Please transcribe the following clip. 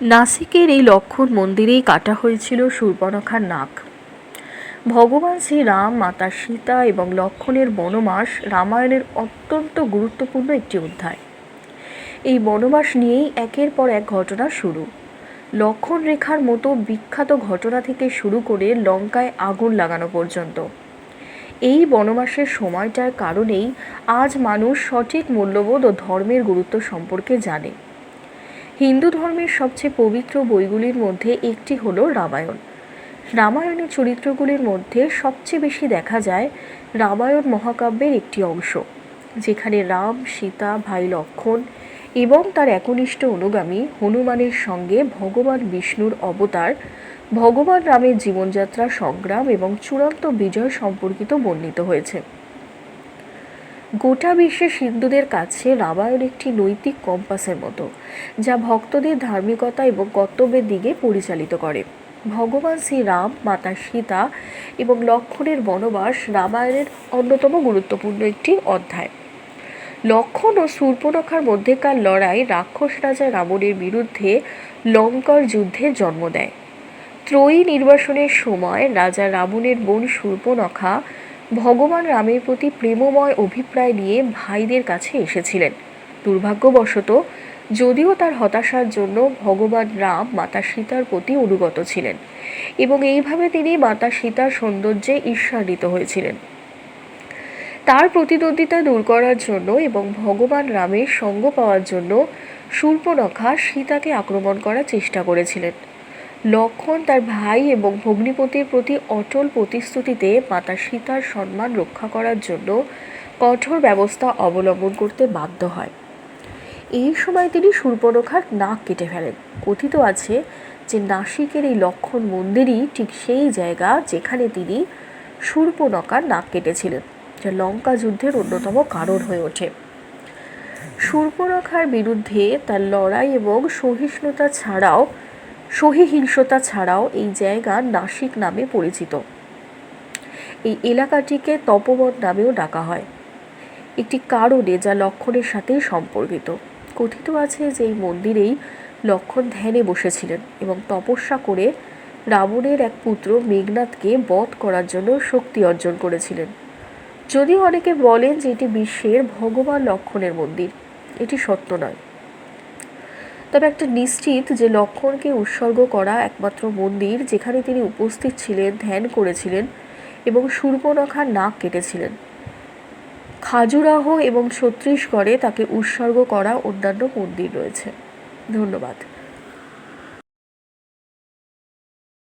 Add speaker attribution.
Speaker 1: নাসিকের এই লক্ষণ মন্দিরেই কাটা হয়েছিল শূর্পণখার নাক ভগবান শ্রীরাম, মাতা সীতা এবং লক্ষণের বনমাস রামায়ণের অত্যন্ত গুরুত্বপূর্ণ একটি অধ্যায়। এই বনবাস নিয়েই একের পর এক ঘটনা শুরু। লক্ষণ রেখার মতো বিখ্যাত ঘটনা থেকে শুরু করে লঙ্কায় আগুন লাগানো পর্যন্ত। এই বনবাসের সময়টার কারণেই আজ মানুষ সঠিক মূল্যবোধ ও ধর্মের গুরুত্ব সম্পর্কে জানে। হিন্দু ধর্মের সবচেয়ে পবিত্র বইগুলির মধ্যে একটি হলো রামায়ণ। রামায়ণের চরিত্রগুলির মধ্যে সবচেয়ে বেশি দেখা যায় রামায়ণ মহাকাব্যের একটি অংশ, যেখানে রাম, সীতা, ভাই লক্ষণ এবং তার একনিষ্ঠ অনুগামী হনুমানের সঙ্গে ভগবান বিষ্ণুর অবতার, ভগবান রামের জীবনযাত্রা সংগ্রাম এবং চূড়ান্ত বিজয় সম্পর্কিত বর্ণিত হয়েছে। গোটা বিশ্বের হিন্দুদের কাছে রামায়ণ একটি নৈতিক কম্পাসের মতো, যা ভক্তদের ধার্মিকতা এবং কর্তব্যের দিকে পরিচালিত করে। ভগবান শ্রীরাম, মাতা সীতা এবং লক্ষণের বনবাস রামায়ণের অন্যতম গুরুত্বপূর্ণ একটি অধ্যায়। লক্ষণ ও শূর্পণখার মধ্যেকার লড়াই রাক্ষস রাজা রাবণের বিরুদ্ধে লঙ্কার যুদ্ধের জন্ম দেয়। ত্রয়ী নির্বাসনের সময় রাজা রাবণের বোন শূর্পণখা ভগবান রামের প্রতি প্রেমময় অভিপ্রায় নিয়ে ভাইদের কাছে এসেছিলেন। দুর্ভাগ্যবশত, যদিও তার হতাশার জন্য ভগবান রাম মাতা সীতার প্রতি অনুগত ছিলেন এবং এইভাবে তিনি মাতা সীতার সৌন্দর্যে ঈর্ষান্বিত হয়েছিলেন। তার প্রতিদ্বন্দ্বিতা দূর করার জন্য এবং ভগবান রামের সঙ্গ পাওয়ার জন্য শূর্পণখা সীতাকে আক্রমণ করার চেষ্টা করেছিলেন। লক্ষণ তার ভাই এবং ভগ্নিপতির প্রতি অটল প্রতিশ্রুতিতে মাতা সীতার সম্মান রক্ষা করার জন্য কঠোর ব্যবস্থা অবলম্বন করতে বাধ্য হয়। এই সময় তিনি শূর্পণখার নাক কেটে ফেলেন। কথিত আছে যে নাসিকের এই লক্ষণ মন্দিরই ঠিক সেই জায়গা যেখানে তিনি শূর্পণখার নাক কেটেছিলেন, যা লঙ্কা যুদ্ধের অন্যতম কারণ হয়ে ওঠে। শূর্পণখার বিরুদ্ধে তার লড়াই এবং সহিষ্ণুতা ছাড়াও সহিহিংসতা ছাড়াও এই জায়গা নাসিক নামে পরিচিত। এই এলাকাটিকে তপবন নামেও ডাকা হয়। একটি কারণে যা লক্ষণের সাথেই সম্পর্কিত। কথিত আছে যে এই মন্দিরেই লক্ষণ ধ্যানে বসেছিলেন এবং তপস্যা করে রাবণের এক পুত্র মেঘনাথকে বধ করার জন্য শক্তি অর্জন করেছিলেন। যদিও অনেকে বলেন যে এটি বিশ্বের ভগবান লক্ষণের মন্দির, এটি সত্য নয়। তবে একটা নিশ্চিত যে লক্ষণকে উৎসর্গ করা একমাত্র মন্দির যেখানে তিনি উপস্থিত ছিলেন, ধ্যান করেছিলেন এবং সূর্পনখার নাক কেটেছিলেন। খাজুরাহ এবং ছত্রিশগড়ে তাকে উৎসর্গ করা অন্যান্য মন্দির রয়েছে। ধন্যবাদ।